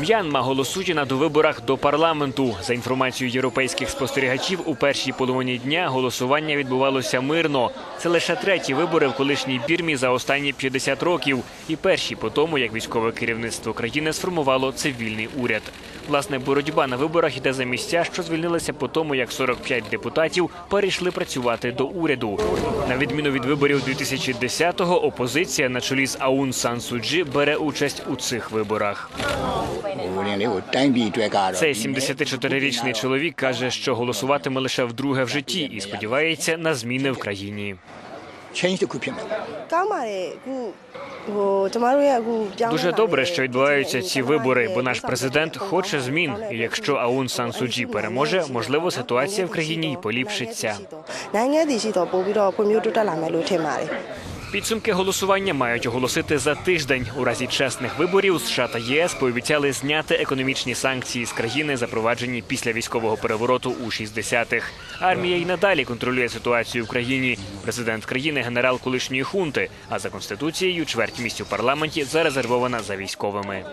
М'янма голосує на довиборах до парламенту. За інформацією європейських спостерігачів, у першій половині дня голосування відбувалося мирно. Це лише треті вибори в колишній Бірмі за останні 50 років, і перші по тому, як військове керівництво країни сформувало цивільний уряд. Власне, боротьба на виборах йде за місця, що звільнилися по тому, як 45 депутатів перейшли працювати до уряду. На відміну від виборів 2010-го, опозиція на чолі з Аун Сан Суджі бере участь у цих виборах. Цей 74-річний чоловік каже, що голосуватиме лише вдруге в житті і сподівається на зміни в країні. Дуже добре, що відбуваються ці вибори, бо наш президент хоче змін. І Якщо Аун Сан Суджі переможе, можливо, ситуація в країні й поліпшиться. Підсумки голосування мають оголосити за тиждень. У разі чесних виборів США та ЄС пообіцяли зняти економічні санкції з країни, запроваджені після військового перевороту у 60-х. Армія й надалі контролює ситуацію в країні. Президент країни генерал колишньої хунти. А за конституцією чверть місць у парламенті зарезервована за військовими.